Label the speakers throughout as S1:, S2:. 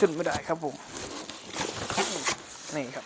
S1: ขึ้นไม่ได้ครับผม นี่ครับ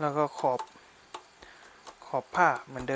S1: แล้วก็ขอบขอบผ้าเหมือนเดิม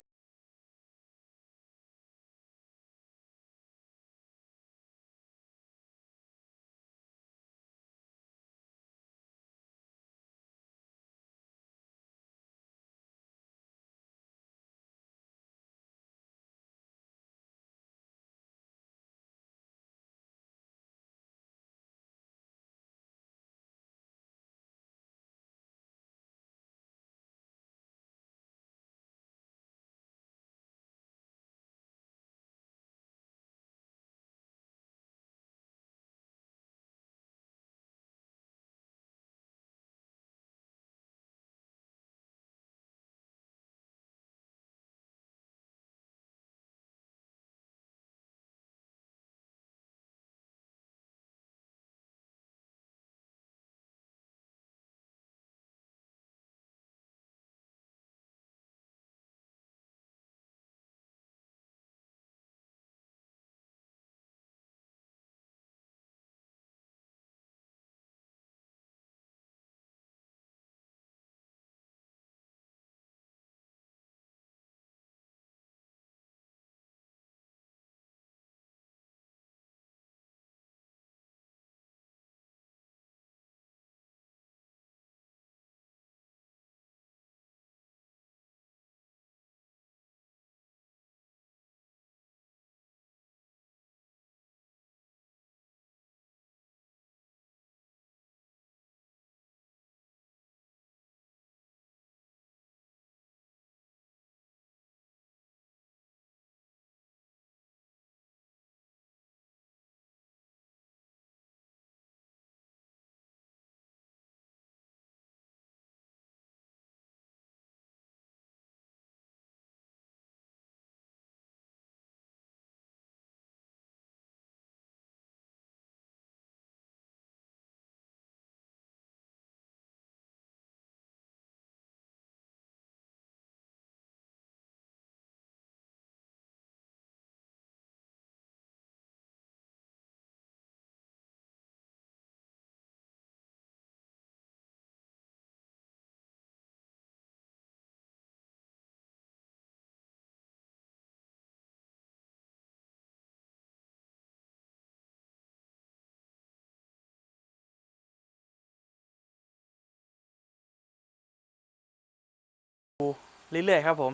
S1: เรื่อยๆครับผม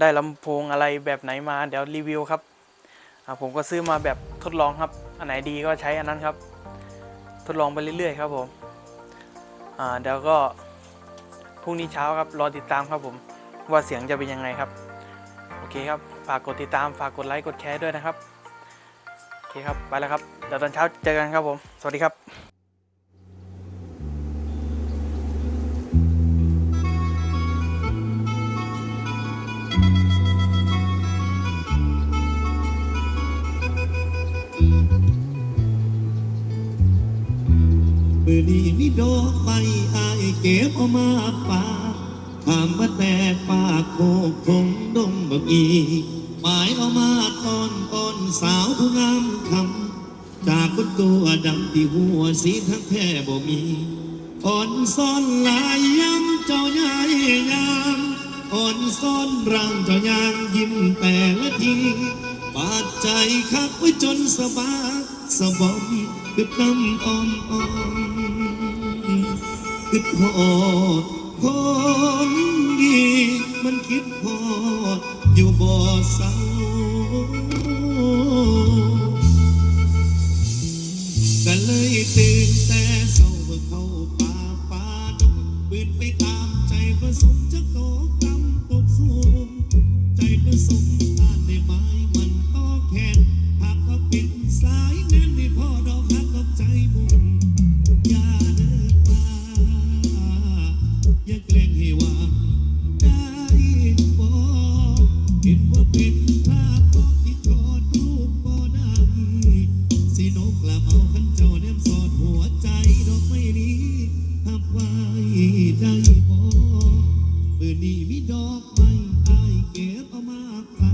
S1: ได้ลำโพงอะไรแบบไหนมาเดี๋ยวรีวิวครับผมก็ซื้อมาแบบทดลองครับ อันไหนดีก็ใช้อันนั้นครับ ทดลองไปเรื่อยๆ ครับผมเดี๋ยวก็พรุ่งนี้เช้าครับรอติดตามครับผมว่าเสียงจะเป็นยังไงครับ โอเคครับ ฝากกดติดตามฝากกดไลค์กดแชร์ด้วยนะครับ โอเคครับ ไปแล้วครับเดี๋ยวตอนเช้าเจอกันครับผม สวัสดีครับ
S2: มือนี้มีดอกไม้อายเก็บเอามาฝากถามว่าแต่ฝากโคกคงดงบักอีหมายเอามาตอนอ่อนสาวผู้งามคำจากคนตัวดำที่หัวสีทั้งแท่บ่มีอ่อนซ่อนลายย้ำเจ้าใหญ่งามอ่อนซ่อนร่างเจ้ายางยิ้มแต่ละทีบาดใจคักไว้จนสบาสบอมคือน้ำอ่อมอ่อม คิดพอดคนดี มันคิดพอดอยู่บ่อเศร้า กละเอาขันเจ้าแนมสอดหัวใจดอกไม่นี้ทับไว้ได้บ่มือนี้มีดอกไม้อายเก็บเอามาฝา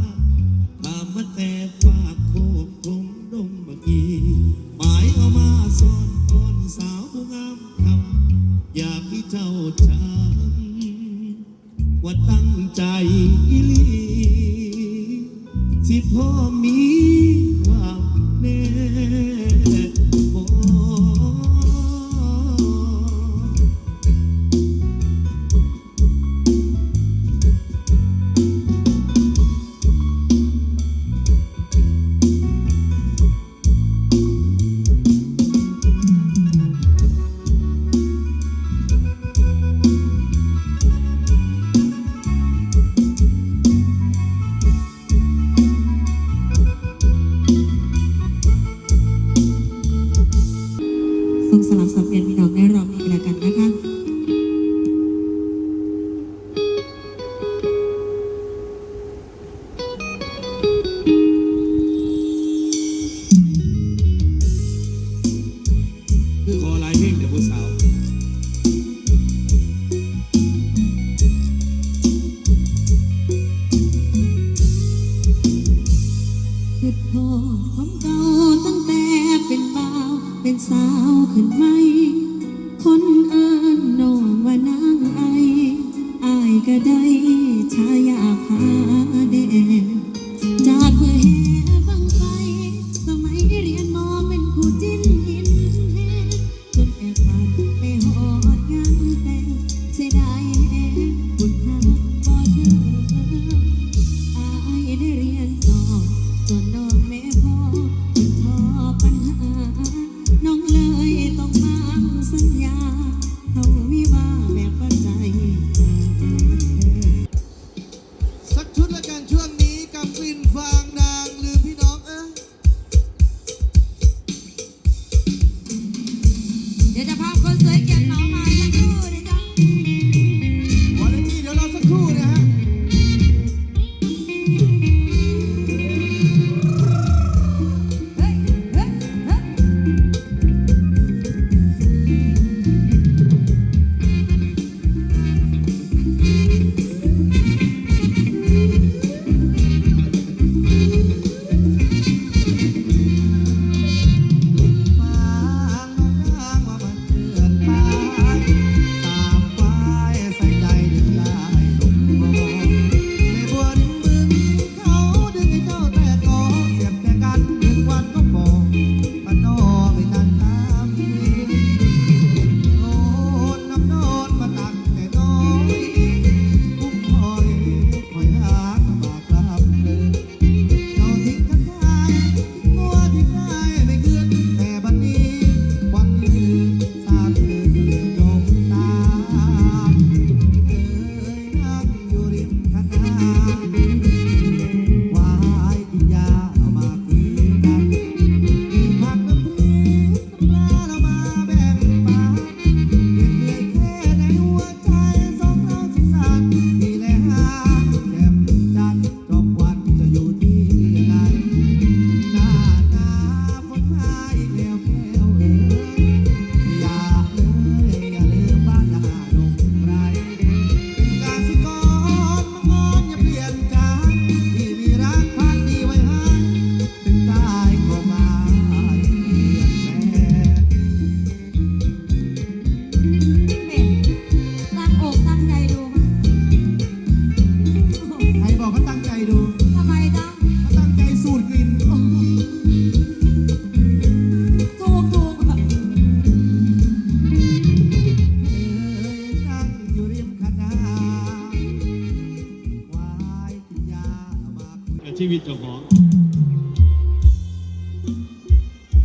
S2: เจ้าของ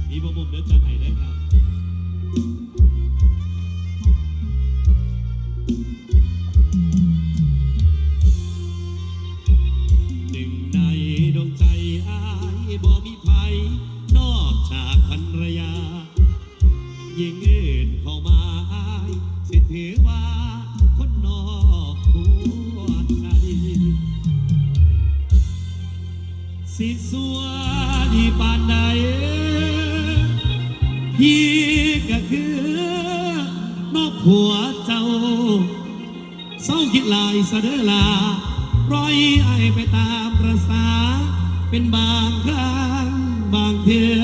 S3: มีปรมเดิ
S4: น
S2: จัดให้ได้ครับหนึ่งในดวงใจอายบ่มีภัยนอกจากภรรยา ยิ่งเอ็นเข้ามาอายสิเทว่า สิสัวนี่ปานใดพี่ก็คือนอกผัวเจ้าเศร้าคิดลายสะเดลาร้อยไอไปตามประสาเป็นบางครั้งบางเทือ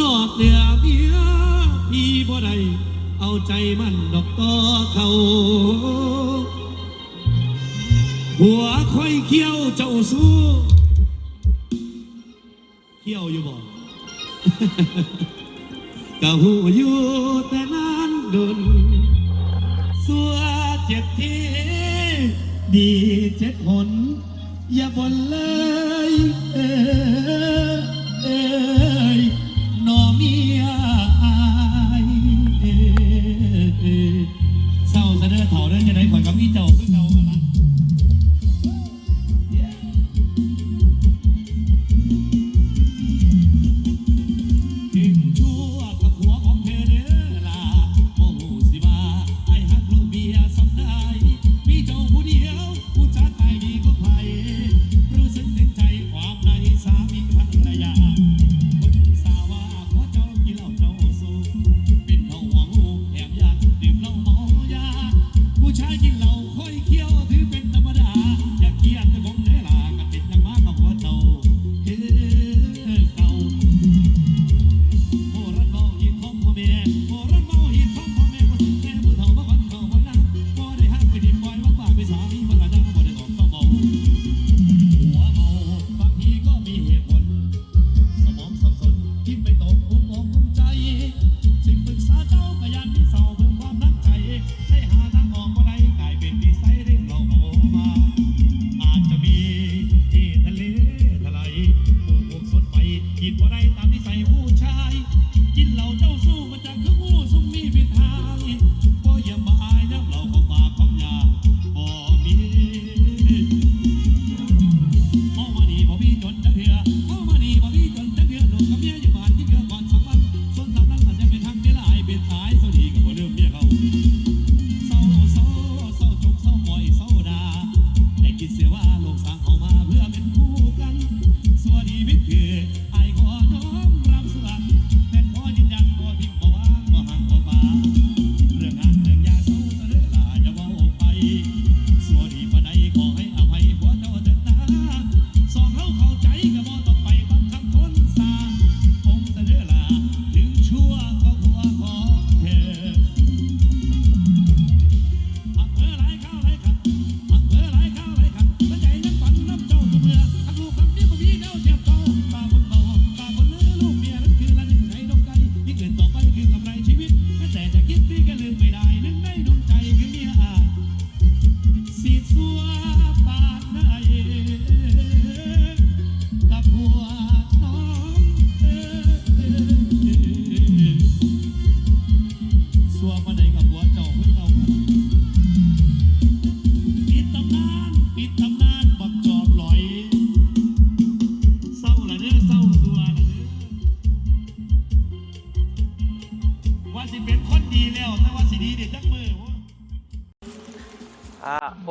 S2: นอกเหนือเมียพี่บ่ได้เอาใจมันดอกต่อเขาหัวค่อยเขี้ยวเจ้าสู้ กี่ยวอยู่บ่กะหูอยู่แต่นานดุนสัวเจ็ดทีดีเจ็ดหนอย่าบ่นเลยเออ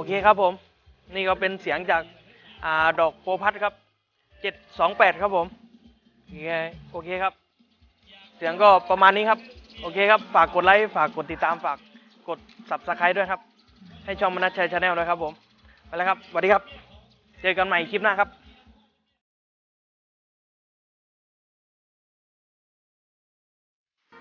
S2: เคครับผม นี่ก็เป็นเสีย
S1: งจากอาดอกโพพัทครับเจ็ดสองแปดครับผมโอเคครับ เสียงก็ประมาณนี้ครับ โอเคครับ ฝากกดไลค์ ฝากกดติดตาม ฝากกด s ับสไครต์ด้วยครับ ให้ช่องมนัชชัยชาแนลด้วยครับผม ไปแล้วครับสวัสดีครับ เจอกันใหม่คลิปหน้าครับ